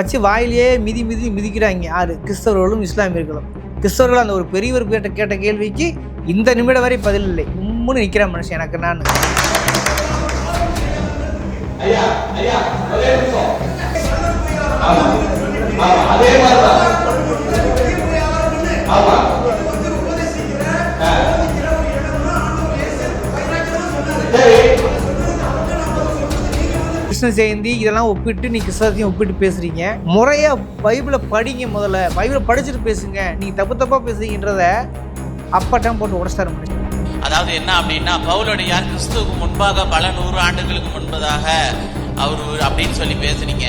வச்சு வாயிலேயே மிதி மிதி மிதிக்கிறாங்க யாரு? கிறிஸ்தவர்களும் இஸ்லாமியர்களும். கிறிஸ்தவர்கள் அந்த ஒரு பெரியவர் கேட்ட கேட்ட கேள்விக்கு இந்த நிமிடம் வரை பதில் இல்லை. உம்முன்னு நிற்கிற மனுஷன் எனக்கு நான். கிருஷ்ண ஜெயந்தி இதெல்லாம் ஒப்பிட்டு நீ கிறிஸ்தவத்தையும் ஒப்பிட்டு பேசுறீங்க. முறையா பைபிளை படிங்க முதல்ல. பைபிளை படிச்சுட்டு பேசுங்க. நீங்க தப்பு தப்பா பேசுறீங்கன்றத அப்பட்டம் போட்டு உடச்சிட்டாரு முடியும். அதாவது என்ன அப்படின்னா பவுலடியார் கிறிஸ்துவுக்கு முன்பாக பல நூறு ஆண்டுகளுக்கு முன்பதாக அவர் அப்படின்னு சொல்லி பேசுனீங்க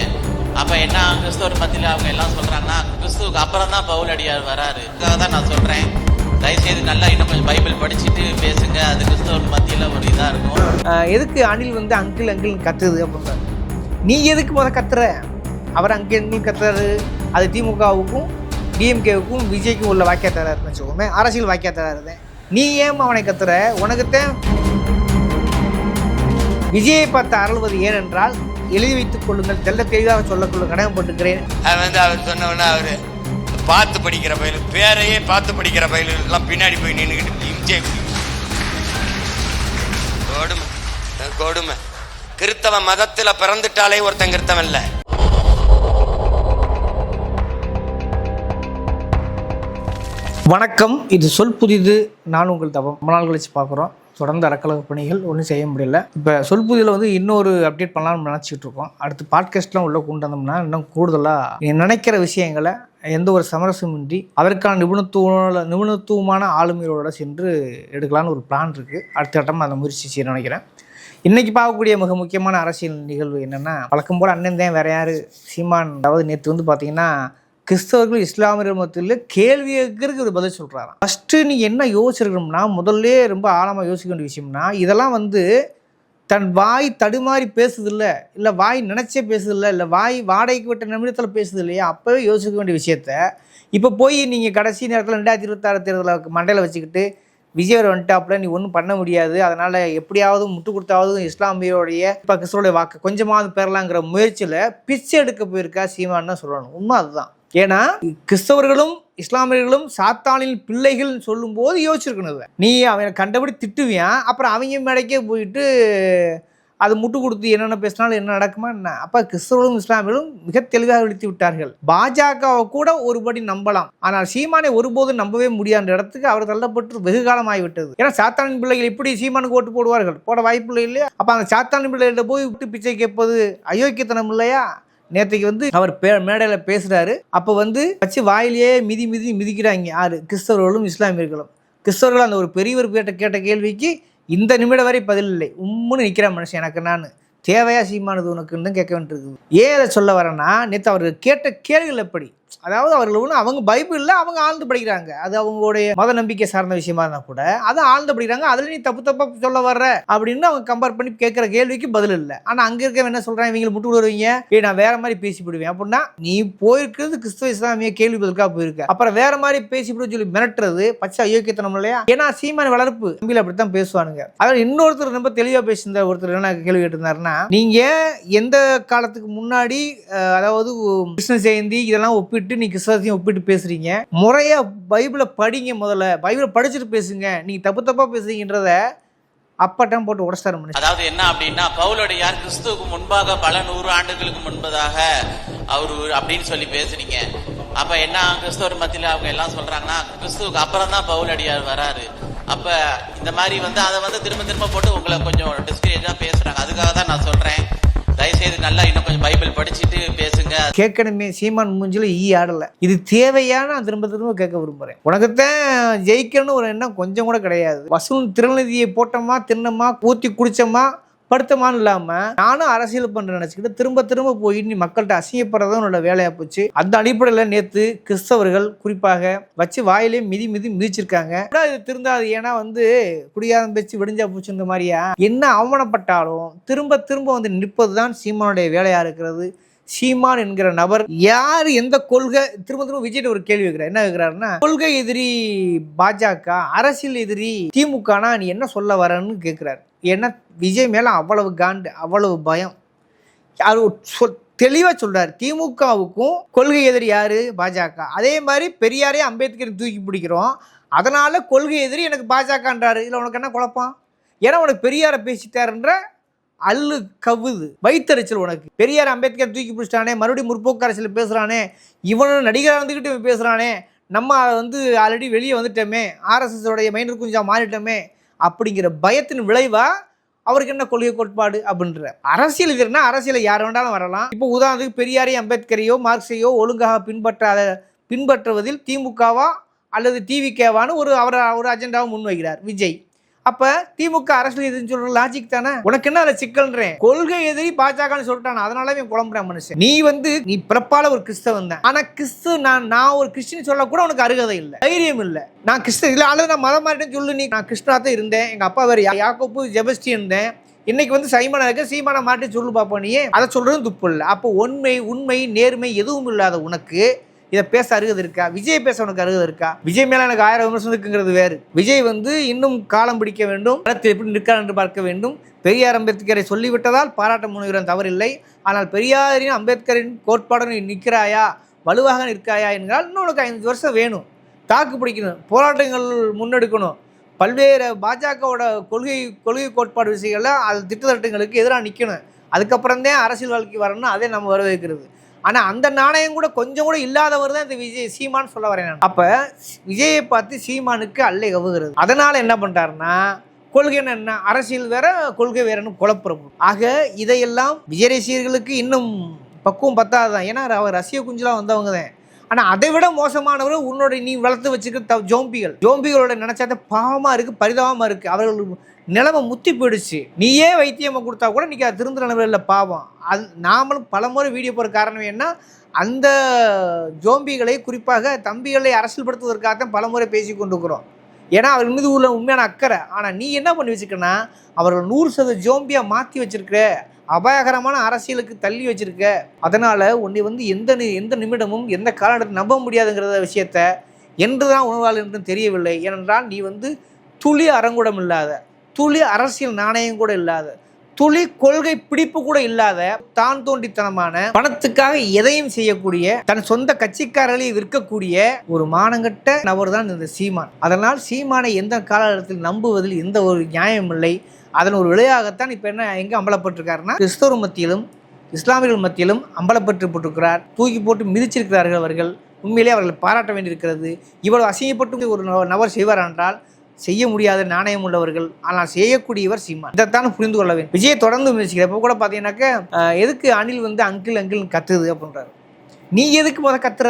அப்ப என்ன கிறிஸ்துவர் மத்தியில் அவங்க எல்லாம் சொல்றாங்கன்னா கிறிஸ்துவுக்கு அப்புறம் தான் பவுலடியார் வராரு. அதுக்காக தான் நான் சொல்றேன். தயவுசெய்து நல்லா இன்னும் கொஞ்சம் பைபிள் படிச்சுட்டு பேசுங்க. அது கிறிஸ்தவர் மத்தியில் ஒரு இதா இருக்கும். எதுக்கு அணில் வந்து அங்கிள் அங்கிள் கத்துது அப்படின்றாரு நீ எதுக்கு முத கத்துற? அவர் அங்கிள் அங்கிள் கத்துறாரு. அது திமுகவுக்கும் டிஎம்கேவுக்கும் விஜய்க்கும் உள்ள வாக்கியத்தராருன்னு வச்சுக்கோமே. அரசியல் வாக்கியத்தராரு நீ ஏன் அவனை கத்துற? உனக்குத்தான் விஜயை பார்த்து அருள்வது ஏனென்றால் எழுதி வைத்துக் கொள்ளுங்கள் தெல்ல தெளிவாக சொல்லக்கொள்ள கடமைப்பட்டுக்கிறேன் வந்து அவர் சொன்னோன்னா அவர். பார்த்து படிக்கிற பயில் பேரையே பார்த்து படிக்கிற பயிலெல்லாம் பின்னாடி போய் நின்றுக்கிட்டு இம்ஜே கொடுமை. கொடுமை. கிறித்தவ மதத்தில் பிறந்துட்டாலே ஒருத்தன் கிறித்தவன் இல்லை. வணக்கம். இது சொல் புதிது. நான் உங்கள் தவம். ரொம்ப நாள் கழிச்சு பார்க்குறோம். தொடர்ந்து அறக்கலக பணிகள் ஒன்றும் செய்ய முடியல. இப்போ சொல் புதியில் வந்து இன்னொரு அப்டேட் பண்ணலாம்னு நினச்சிட்டு இருக்கோம். அடுத்து பாட்காஸ்ட்லாம் உள்ளே கொண்டு வந்தோம்னா இன்னும் கூடுதலாக நினைக்கிற விஷயங்களை எந்த ஒரு சமரசமின்றி அதற்கான நிபுணத்துவ நிபுணத்துவமான ஆளுமையோட சென்று எடுக்கலான்னு ஒரு பிளான் இருக்குது அடுத்த கட்டமாக அந்த முயற்சி செய்ய நினைக்கிறேன். இன்னைக்கு பார்க்கக்கூடிய மிக முக்கியமான அரசியல் நிகழ்வு என்னென்னா வழக்கம் போல் அண்ணன் தான் வேற யார்? சீமான். அதாவது நேற்று வந்து பார்த்தீங்கன்னா கிறிஸ்தவர்கள் இஸ்லாமிய மத்தியில் கேள்வி கேட்கறதுக்கு ஒரு பதில் சொல்கிறாராம் ஃபஸ்ட்டு நீ என்ன யோசிச்சிருக்கணும்னா முதல்ல ரொம்ப ஆழமாக யோசிக்க வேண்டிய விஷயம்னா இதெல்லாம் வந்து தன் வாய் தடுமாறி பேசுதில்ல இல்லை வாய் நினச்சே பேசுதில்ல இல்லை வாய் வாடகைக்கு விட்ட நிமிடத்தில் பேசுது இல்லையா? அப்போவே யோசிக்க வேண்டிய விஷயத்த இப்போ போய் நீங்கள் கடைசி நேரத்தில் ரெண்டாயிரத்தி இருபத்தாறு தேர்தலில் மண்டையில் வச்சுக்கிட்டு விஜயவர் வந்துட்டாப்புல நீ ஒன்றும் பண்ண முடியாது. அதனால் எப்படியாவது முட்டு கொடுத்தாவது இஸ்லாமியோடைய இப்போ கிறிஸ்தவருடைய வாக்கு கொஞ்சமாவது பெறலாங்கிற முயற்சியில் பிச்சை எடுக்க போயிருக்கா சீமான்னு தான் சொல்லணும். உண்மை அதுதான். ஏன்னா கிறிஸ்தவர்களும் இஸ்லாமியர்களும் சாத்தானின் பிள்ளைகள் சொல்லும்போது யோசிச்சிருக்கணும். நீ அவனை கண்டபடி திட்டுவியான் அப்புறம் அவங்க மேடைக்கே போயிட்டு அது முட்டு கொடுத்து என்னென்ன பேசினாலும் என்ன நடக்குமா என்ன? அப்போ கிறிஸ்தவர்களும் இஸ்லாமியர்களும் மிக தெளிவாக விழித்து விட்டார்கள். பாஜகவை கூட ஒருபடி நம்பலாம். ஆனால் சீமானை ஒருபோதும் நம்பவே முடியாத இடத்துக்கு அவர் தள்ளப்பட்டு வெகு காலம் ஆகிவிட்டது ஏன்னா சாத்தானின் பிள்ளைகள் இப்படி சீமானுக்கு ஓட்டு போடுவார்கள்? போட வாய்ப்பு இல்லை இல்லையா? அப்போ அந்த சாத்தானின் பிள்ளைகள்ட்ட போய் விட்டு பிச்சை கேட்பது அயோக்கியத்தனம் இல்லையா? நேற்றுக்கு வந்து அவர் பே மேடையில் பேசுகிறாரு அப்போ வந்து வச்சு வாயிலேயே மிதி மிதி மிதிக்கிறாங்க யார்? கிறிஸ்தவர்களும் இஸ்லாமியர்களும். கிறிஸ்தவர்கள் அந்த ஒரு பெரியவர் கேட்ட கேட்ட கேள்விக்கு இந்த நிமிடம் வரை பதில் இல்லை. உம்முன்னு நிற்கிற மனுஷன் எனக்கு நான். தேவையா சீமானது உனக்குன்னு தான் கேட்க வேண்டியிருக்குது. ஏன் அதை சொல்ல வரேன்னா நேற்று அவர் கேட்ட கேள்விகள் எப்படி? அதாவது அவர்கள் ஒன்று அவங்க பைபிளில் அவங்க ஆழ்ந்து படிக்கிறாங்க. அது அவங்களுடைய மத நம்பிக்கை சார்ந்த விஷயமா இருந்தால் கூட அதை ஆழ்ந்து படிக்கிறாங்க. அதில் நீ தப்பு தப்பாக சொல்ல வர்ற அப்படின்னு அவங்க கம்பேர் பண்ணி கேட்குற கேள்விக்கு பதில் இல்லை. ஆனால் அங்கே இருக்கவன் என்ன சொல்கிறான் இவங்களை முட்டு விடுவீங்க ஏ நான் வேற மாதிரி பேசி விடுவேன் அப்படின்னா நீ போயிருக்கிறது கிறிஸ்துவ இஸ்லாமிய கேள்வி பதிலுக்காக போயிருக்க. அப்புறம் வேற மாதிரி பேசி விட சொல்லி மிரட்டுறது பச்சை அயோக்கியத்தனம் இல்லையா? ஏன்னா சீமான வளர்ப்பு தம்பியில் அப்படித்தான் பேசுவானுங்க. அதில் இன்னொருத்தர் ரொம்ப தெளிவாக பேசியிருந்த ஒருத்தர் என்ன கேள்வி கேட்டிருந்தாருன்னா நீங்க எந்த காலத்துக்கு முன்னாடி அதாவது கிருஷ்ண ஜெயந்தி இதெல்லாம் ஒப்பிட்டு நீ கிறிஸ்தவத்தையும் ஒப்பிட்டு பேசுறீங்க. முறையா பைபிளை படிங்க முதல்ல. பைபிளை படிச்சுட்டு பேசுங்க. நீ தப்பு தப்பா பேசுறீங்கன்றத அப்பட்டம் போட்டு உடச்சிட்டாரு அதாவது என்ன அப்படின்னா பவுலடியார் கிறிஸ்துவுக்கு முன்பாக பல நூறு ஆண்டுகளுக்கு முன்பதாக அவர் அப்படின்னு சொல்லி பேசுறீங்க. அப்ப என்ன கிறிஸ்தவர் மத்தியில் அவங்க எல்லாம் சொல்றாங்கன்னா கிறிஸ்துவுக்கு அப்புறம் தான் பவுலடியார் வராரு. அப்ப இந்த மாதிரி வந்து அதை வந்து திரும்ப திரும்ப போட்டு உங்களை கொஞ்சம் டிஸ்கரேஜா பேசுறாங்க. அதுக்காக தான் நான் சொல்றேன். தயவுசெய்து நல்லா இன்னும் கொஞ்சம் பைபிள் படிச்சுட்டு பேசுங்க. கேட்கணுமே சீமான் மூஞ்சில ஈ ஆடல. இது தேவையான நான் திரும்ப திரும்ப கேட்க விரும்புறேன். உனக்குத்தான் ஜெயிக்கணும்னு ஒரு எண்ணம் கொஞ்சம் கூட கிடையாது. வசூல் திருநதியை போட்டோமா தின்னமா ஊத்தி குடிச்சோமா படுத்தமான்னு இல்லாம நானும் அரசியல் பண்ற நினைச்சுக்கிட்டு திரும்ப திரும்ப போய் நீ மக்கள்கிட்ட அசிங்கப்படுறதும் என்னோட வேலையா போச்சு. அந்த அடிப்படையில் நேத்து கிறிஸ்தவர்கள் குறிப்பாக வச்சு வாயிலே மிதி மிதி மிதிச்சிருக்காங்க. இது திருந்தாது ஏன்னா வந்து குடியாதம் பேச்சு விடிஞ்சா போச்சுன்ற மாதிரியா? என்ன அவமானப்பட்டாலும் திரும்ப திரும்ப வந்து நிற்பதுதான் சீமானுடைய வேலையா இருக்கிறது. சீமான் என்கிற நபர் யார் எந்த கொள்கை? திரும்ப திரும்ப விஜய் ஒரு கேள்வி வைக்கிறார் என்ன வைக்கிறாருன்னா கொள்கை எதிரி பாஜக அரசியல் எதிரி திமுகனா நீ என்ன சொல்ல வரன்னு கேட்கிறாரு. ஏன்னா விஜய் மேலே அவ்வளவு காண்டு அவ்வளவு பயம். யார் சொல் தெளிவாக சொல்கிறார் திமுகவுக்கும் கொள்கை எதிரி யார்? பாஜக. அதே மாதிரி பெரியாரே அம்பேத்கரை தூக்கி பிடிக்கிறோம். அதனால் கொள்கை எதிரி எனக்கு பாஜகன்றாரு. இதில் உனக்கு என்ன குழப்பம்? ஏன்னா உனக்கு பெரியாரை பேசிட்டாருன்ற அல்லு கவுது வைத்தறிச்சல் உனக்கு. பெரியார் அம்பேத்கர் தூக்கி பிடிச்சிட்டானே மறுபடியும் முற்போக்கு அரசியல் பேசுகிறானே இவனும் நடிகராக இருந்துக்கிட்டு இவன் பேசுகிறானே நம்ம வந்து ஆல்ரெடி வெளியே வந்துட்டோமே ஆர்எஸ்எஸ் உடைய மைனர் குஞ்சா மாறிட்டோமே அப்படிங்கிற பயத்தின் விளைவா அவருக்கு என்ன கொள்கை கோட்பாடு அப்படின்ற அரசியல் எதிர்னா அரசியல் யார் வேண்டாலும் வரலாம். இப்போ உதாரணத்துக்கு பெரியாரையும் அம்பேத்கரையோ மார்க்ஸையோ ஒழுங்காக பின்பற்றாத பின்பற்றுவதில் திமுகவா அல்லது டிவிகேவான்னு ஒரு அவர் ஒரு அஜெண்டாவை முன்வைக்கிறார் விஜய். அப்ப திமுக அரசியல் எதிர்ன்னு சொல்ற லாஜிக் தானே? உனக்கு என்ன அதில் சிக்கல்ன்றேன் கொள்கை எதிரி பாஜகன்னு சொல்லிட்டான் அதனால இவன் குழம்புறான் மனுஷன். நீ வந்து நீ பிறப்பால ஒரு கிறிஸ்தவன் தான். ஆனா கிறிஸ்து நான் நான் ஒரு கிறிஸ்டின் சொல்ல கூட உனக்கு அருகதை இல்லை. தைரியம் இல்லை. நான் கிறிஸ்தன் இல்லை அல்லது நான் மதம் மாறிட்டேன்னு சொல்லு நீ. நான் கிறிஸ்டனா தான் இருந்தேன். எங்க அப்பா வேறு யாக்கோப்பு ஜெபஸ்டி இருந்தேன். இன்னைக்கு வந்து சைமனா இருக்க சீமானை மாட்டி சொல்லு பாப்போம் நீ அதை சொல்றதும் துப்பு இல்லை. அப்போ உண்மை உண்மை நேர்மை எதுவும் இல்லாத உனக்கு இதை பேச அருகது இருக்கா? விஜய் பேச உனக்கு அருகது இருக்கா? விஜய் மேல எனக்கு ஆயிரம் விமர்சனம் இருக்குங்கிறது வேறு. விஜய் வந்து இன்னும் காலம் பிடிக்க வேண்டும் களத்தில் எப்படி நிற்கிறார் என்று பார்க்க வேண்டும். பெரியார் அம்பேத்கரை சொல்லிவிட்டதால் பாராட்ட முனைகிறோம் தவறில்லை. ஆனால் பெரியாரின் அம்பேத்கரின் கோட்பாடு நிற்கிறாயா? வலுவாக நிற்காயா என்றால் இன்னும் உனக்கு ஐந்து வருஷம் வேணும். தாக்கு பிடிக்கணும் போராட்டங்கள் முன்னெடுக்கணும். பல்வேறு பாஜகவோட கொள்கை கொள்கை கோட்பாடு விஷயங்கள்லாம் அது திட்டத்திட்டங்களுக்கு எதிராக நிற்கணும் அதுக்கப்புறம் தான் அரசியல் வாழ்க்கை வரணும்னு அதே நம்ம வரவேற்கிறது. ஆனால் அந்த நாணயம் கூட கொஞ்சம் கூட இல்லாதவர் தான் இந்த விஜய் சீமான் சொல்ல வரேன் நான். அப்போ விஜயை பார்த்து சீமானுக்கு அல்லை கவுகிறது. அதனால் என்ன பண்ணுறாருன்னா கொள்கை என்ன அரசியல் வேற கொள்கை வேறன்னு குழப்பம் ஆக இதையெல்லாம் விஜய் ரசிகர்களுக்கு இன்னும் பக்குவம் பத்தாது தான் ஏன்னா அவர் ரசிக குஞ்சுலாம் வந்தவங்க தான். ஆனால் அதை விட மோசமானவர் உன்னோட நீ வளர்த்து வச்சுக்கிற த ஜோம்பிகள். ஜோம்பிகளோட நினைச்சாத பாவமாக இருக்குது பரிதாபமாக இருக்குது அவர்கள் நிலைமை முத்தி போயிடுச்சு. நீயே வைத்தியமாக கொடுத்தா கூட இன்றைக்கி அது திருந்த நிலவில் இல்லை பாவம். அது நாமளும் பலமுறை வீடியோ போகிற காரணம் என்ன? அந்த ஜோம்பிகளை குறிப்பாக தம்பிகளை அரசியல்படுத்துவதற்காக தான் பலமுறை பேசி கொண்டிருக்கிறோம். ஏன்னா அவர் மீது உள்ள உண்மையான அக்கறை. ஆனால் நீ என்ன பண்ணி வச்சுக்கன்னா அவர்கள் நூறு சதவீத ஜோம்பியாக மாற்றி வச்சிருக்கிற அபாயகரமான அரசியலுக்கு தள்ளி வச்சிருக்க. அதனால் உன்னை வந்து எந்த நி- எந்த நிமிடமும் எந்த காலகட்டத்தில் நம்ப முடியாதுங்கிற விஷயத்த என்று தான் உணர்வாள் என்றும் தெரியவில்லை. ஏனென்றால் நீ வந்து துளி அரங்குடம் இல்லாத துளி அரசியல் நாணயம் கூட இல்லாத துளி கொள்கை பிடிப்பு கூட இல்லாத தான் தோண்டித்தனமான பணத்துக்காக எதையும் செய்யக்கூடிய தன் சொந்த கட்சிக்காரர்களை விற்கக்கூடிய ஒரு மானங்கட்ட நபர் தான் இந்த சீமான். அதனால் சீமானை எந்த காலகட்டத்தில் நம்புவதில் எந்த ஒரு நியாயம் இல்லை. அதன் ஒரு விளையாகத்தான் இப்போ என்ன எங்கே அம்பலப்பட்டிருக்காருன்னா கிறிஸ்தவர் மத்தியிலும் இஸ்லாமியர்கள் மத்தியிலும் அம்பலப்பட்டுப்பட்டிருக்கிறார் தூக்கி போட்டு மிதிச்சிருக்கிறார்கள் அவர்கள். உண்மையிலே அவர்களை பாராட்ட வேண்டியிருக்கிறது. இவ்வளவு அசிங்கப்பட்டு ஒரு நபர் செய்வார் என்றால் செய்ய முடியாத நாணயம் உள்ளவர்கள். ஆனால் செய்யக்கூடியவர் சீமான். இதைத்தான் புரிந்து கொள்ள வேண்டும். விஜய் தொடர்ந்து முயற்சிக்கிற இப்போ கூட பார்த்தீங்கன்னாக்க எதுக்கு அணில் வந்து அங்கிள் அங்கிள் கத்துது அப்படின்றாரு. நீ எதுக்கு முத கத்துற?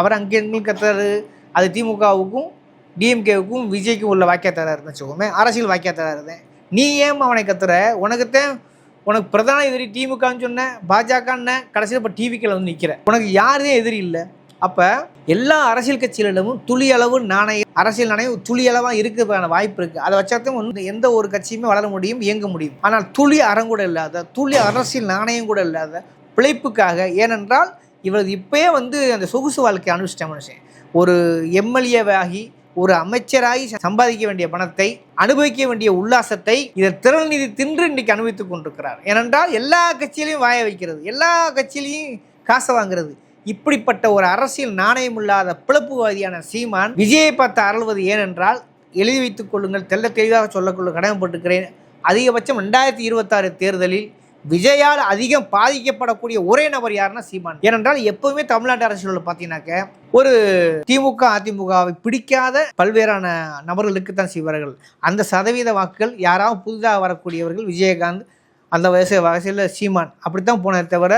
அவர் அங்கிள் அங்கிள் கத்துறாரு. அது திமுகவுக்கும் டிஎம்கேவுக்கும் விஜய்க்கும் உள்ள வாக்கியத்தாராக வச்சுக்கோமே. அரசியல் வாக்கியத்தாராக இருந்தேன். நீ ஏன் அவனை கத்துற? உனக்குத்தான் உனக்கு பிரதான எதிரி திமுகன்னு சொன்ன பாஜகன்னு கடைசியில் இப்போ டிவிக்கில் வந்து நிற்கிற உனக்கு யாருமே எதிரி இல்லை. அப்போ எல்லா அரசியல் கட்சிகளிடமும் துளி அளவு நாணயம் அரசியல் நாணயம் துளி அளவாக இருக்கிறதுக்கான வாய்ப்பு இருக்குது அதை வச்சாதான் வந்து எந்த ஒரு கட்சியுமே வளர முடியும் இயங்க முடியும். ஆனால் துளி அறம் கூட இல்லாத துளி அரசியல் நாணயம் கூட இல்லாத பிழைப்புக்காக ஏனென்றால் இவரது இப்போயே வந்து அந்த சொகுசு வாழ்க்கை அனுபவிச்சிட்டேன் மனுஷன். ஒரு எம்எல்ஏவாகி ஒரு அமைச்சராகி சம்பாதிக்க வேண்டிய பணத்தை அனுபவிக்க வேண்டிய உல்லாசத்தை இதை திரள் நிதி தின்று இன்னைக்கு அனுபவித்துக் கொண்டிருக்கிறார். ஏனென்றால் எல்லா கட்சியிலையும் வாய வைக்கிறது. எல்லா கட்சியிலையும் காசை வாங்குறது. இப்படிப்பட்ட ஒரு அரசியல் நாணயம் இல்லாத பிளப்புவாதியான சீமான் விஜயை பார்த்து அருள்வது ஏனென்றால் எழுதி வைத்துக் கொள்ளுங்கள் தெல்ல தெளிவாக சொல்லக்கொள்ள கடமைப்பட்டிருக்கிறேன் அதிகபட்சம் ரெண்டாயிரத்தி இருபத்தாறு தேர்தலில் விஜயால் அதிகம் பாதிக்கப்படக்கூடிய ஒரே நபர் யாருன்னா சீமான். ஏனென்றால் எப்பவுமே தமிழ்நாட்டு அரசியலில் பார்த்தீங்கன்னாக்க ஒரு திமுக அதிமுகவை பிடிக்காத பல்வேறான நபர்களுக்கு தான் செய்வார்கள். அந்த சதவீத வாக்குகள் யாராவது புதிதாக வரக்கூடியவர்கள் விஜயகாந்த் அந்த வயசு வயசில் சீமான். அப்படித்தான் போனதை தவிர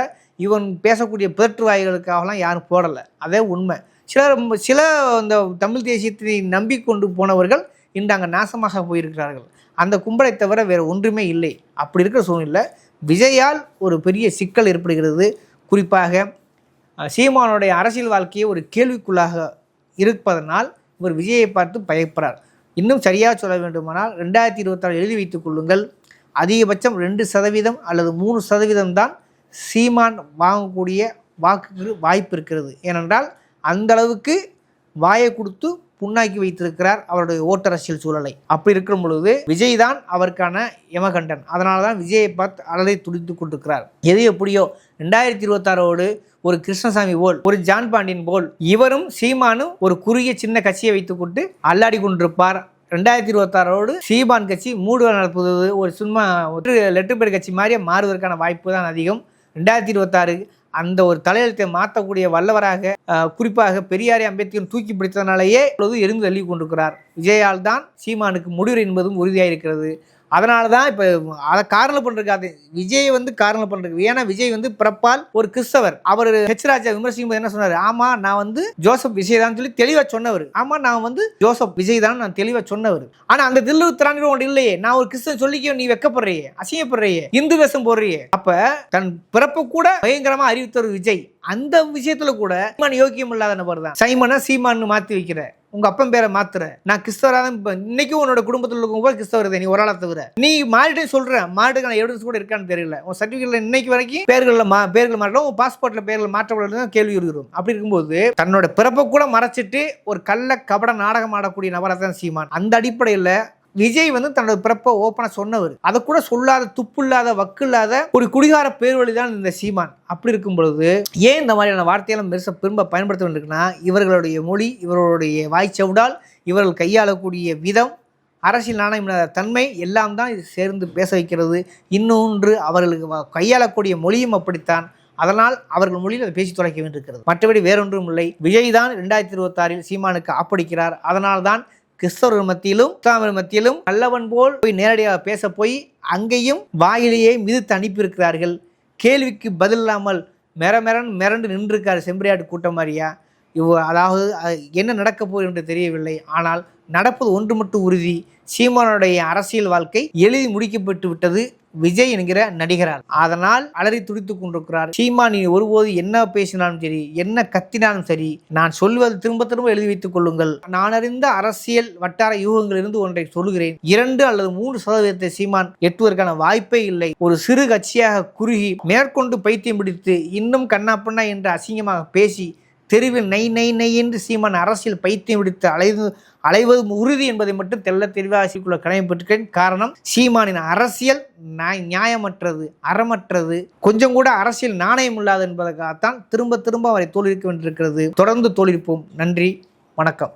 இவன் பேசக்கூடிய பிதற்றுவாய்களுக்காகலாம் யாரும் போடலை. அதே உண்மை. சிலர் சில இந்த தமிழ் தேசியத்தை நம்பிக்கொண்டு போனவர்கள் இன்று அங்கே நாசமாக போயிருக்கிறார்கள். அந்த கும்பலை தவிர வேறு ஒன்றுமே இல்லை. அப்படி இருக்கிற சூழ்நிலை விஜயால் ஒரு பெரிய சிக்கல் ஏற்படுகிறது. குறிப்பாக சீமானுடைய அரசியல் வாழ்க்கையை ஒரு கேள்விக்குள்ளாக இருப்பதனால் இவர் விஜயை பார்த்து பயப்படுறார். இன்னும் சரியாக சொல்ல வேண்டுமானால் ரெண்டாயிரத்தி இருபத்தாறு எழுதி வைத்துக் கொள்ளுங்கள். அதிகபட்சம் ரெண்டு சதவீதம் அல்லது மூணு சதவீதம் தான் சீமான் வாங்கக்கூடிய வாக்குக்கு வாய்ப்பு இருக்கிறது. ஏனென்றால் அந்த அளவுக்கு வாயை கொடுத்து புண்ணாக்கி வைத்திருக்கிறார் அவருடைய ஓட்டரசியல் சூழலை. அப்படி இருக்கும் பொழுது விஜய் தான் அவருக்கான யமகண்டன். அதனால தான் விஜயை பார்த்து அலறி துடித்து கொண்டிருக்கிறார். எது எப்படியோ ரெண்டாயிரத்தி இருபத்தாறோடு ஒரு கிருஷ்ணசாமி போல் ஒரு ஜான் பாண்டியன் போல் இவரும் சீமானும் ஒரு குறுகிய சின்ன கட்சியை வைத்துக்கொண்டு அல்லாடி கொண்டிருப்பார். ரெண்டாயிரத்தி இருபத்தாறோடு சீமான் கட்சி மூடு நடப்புவது ஒரு சும்மா ஒரு லெட்டர் பேர் கட்சி மாதிரியே மாறுவதற்கான வாய்ப்பு தான் அதிகம். ரெண்டாயிரத்தி இருபத்தாறு அந்த ஒரு தலையெழுத்தை மாற்றக்கூடிய வல்லவராக குறிப்பாக பெரியாரை அம்பேத்கர் தூக்கி பிடித்தனாலேயே இப்பொழுது எரிந்து தள்ளி கொண்டிருக்கிறார். விஜயால் தான் சீமானுக்கு முடிவு என்பதும் உறுதியாயிருக்கிறது. அதனால தான் இப்போ அதை காரணம் பண்ணுறதுக்காக விஜய் வந்து காரணம் பண்ணுறது ஏன்னா விஜய் வந்து பிறப்பால் ஒரு கிறிஸ்தவர். அவர் ஹெச் ராஜா விமர்சிக்கும் போது என்ன சொன்னார்? ஆமா நான் வந்து ஜோசப் விஜய் தான் சொல்லி தெளிவாக சொன்னவர். ஆமா நான் வந்து ஜோசப் விஜய் தான் நான் தெளிவாக சொன்னவர். ஆனா அந்த தில்லு திராணிகள் ஒன்று இல்லையே. நான் ஒரு கிறிஸ்தவன் சொல்லிக்க நீ வெக்கப்படுறியே அசிங்கப்படுறியே இந்து வேஷம் போடுறியே. அப்ப தன் பிறப்பு கூட பயங்கரமா அறிவித்தவர் விஜய். அந்த விஷயத்துல கூட சீமான் யோக்கியம் இல்லாத நபர் தான் சைமனை சீமான்னு மாத்தி வைக்கிற உங்கள் அப்பன் பேரை மாத்துற. நான் கிறிஸ்தவராக தான் இப்போ இன்றைக்கும் உன்னோட குடும்பத்தில் இருக்கும்போது கிறிஸ்தவர் நீ ஒரு ஆளாக தவிர. நீ மாறிட்டே சொல்கிற மாட்டுக்கான எவிடன்ஸ் கூட இருக்கான்னு தெரியல. உன் சர்டிஃபிகேட்டில் இன்னைக்கு வரைக்கும் பேர்களில் மா பேர்கள் மாற்றலாம் உன் பாஸ்போர்ட்டில் பேர்கள் மாற்றப்படலாம் தான் கேள்வி இருக்கிறோம் அப்படி இருக்கும்போது தன்னோட பிறப்பை கூட மறைச்சிட்டு ஒரு கள்ள கபட நாடகம் ஆடக்கூடிய நபராக தான் சீமான். அந்த அடிப்படையில் விஜய் வந்து தன்னோட பிறப்பை ஓப்பனாக சொன்னவர். அதை கூட சொல்லாத துப்பு இல்லாத வக்கு இல்லாத ஒரு குடிகார பேர்வழி தான் இந்த சீமான். அப்படி இருக்கும் பொழுது ஏன் இந்த மாதிரியான வார்த்தையெல்லாம் பெருச திரும்ப பயன்படுத்த வேண்டியிருக்குன்னா இவர்களுடைய மொழி இவர்களுடைய வாய்ச்சவுடால் இவர்கள் கையாளக்கூடிய விதம் அரசியல் நாணயம் இல்லாத தன்மை எல்லாம் தான் இது சேர்ந்து பேச வைக்கிறது. இன்னொன்று அவர்களுக்கு கையாளக்கூடிய மொழியும் அப்படித்தான். அதனால் அவர்கள் மொழியில் அதை பேசி தொலைக்க வேண்டியிருக்கிறது. மற்றபடி வேறொன்றும் இல்லை. விஜய் தான் ரெண்டாயிரத்தி இருபத்தாறில் சீமானுக்கு ஆப்படிக்கிறார். அதனால் தான் கிறிஸ்தவர்கள் மத்தியிலும் இஸ்லாமியர் மத்தியிலும் நல்லவன் போல் போய் நேரடியாக பேச போய் அங்கேயும் வாயிலேயே மிதித்து அனுப்பியிருக்கிறார்கள். கேள்விக்கு பதில் இல்லாமல் மெர மெரன் மிரண்டு நின்றிருக்கார் செம்பரியாட்டு கூட்டம் மாதிரியா? இவ் அதாவது என்ன நடக்கப் போகுது என்று தெரியவில்லை. ஆனால் நடப்பது ஒன்று மட்டும் உறுதி. சீமானுடைய அரசியல் வாழ்க்கை எழுதி முடிக்கப்பட்டு விட்டது. விஜய் என்கிற நடிகரால். அதனால் அலறி துடித்துக் கொண்டிருக்கிறார். சீமான் நீ ஒருபோது என்ன பேசினாலும் சரி என்ன கத்தினாலும் சரி நான் சொல்வது திரும்ப திரும்ப எழுதி வைத்துக் கொள்ளுங்கள். நான் அறிந்த அரசியல் வட்டார யூகங்களிலிருந்து ஒன்றை சொல்கிறேன் இரண்டு அல்லது மூன்று சதவீதத்தை சீமான் எட்டுவதற்கான வாய்ப்பே இல்லை. ஒரு சிறு கட்சியாக குறுகி மேற்கொண்டு பைத்தியம் பிடித்து இன்னும் கண்ணாப்பண்ணா என்று அசிங்கமாக பேசி தெருவில் நெய் நெய் நெய் என்று சீமான் அரசியல் பைத்தியம் விடுத்து அலைது அலைவது உறுதி என்பதை மட்டும் தெள்ள தெளிவாசிக்குள்ள கடமைப்பட்டிருக்கேன் காரணம் சீமானின் அரசியல் நியாயமற்றது அறமற்றது கொஞ்சம் கூட அரசியல் நாணயம் இல்லாது என்பதற்காகத்தான் திரும்ப திரும்ப அவரை தோல்விக்க வேண்டியிருக்கிறது. தொடர்ந்து தோல்விப்போம். நன்றி வணக்கம்.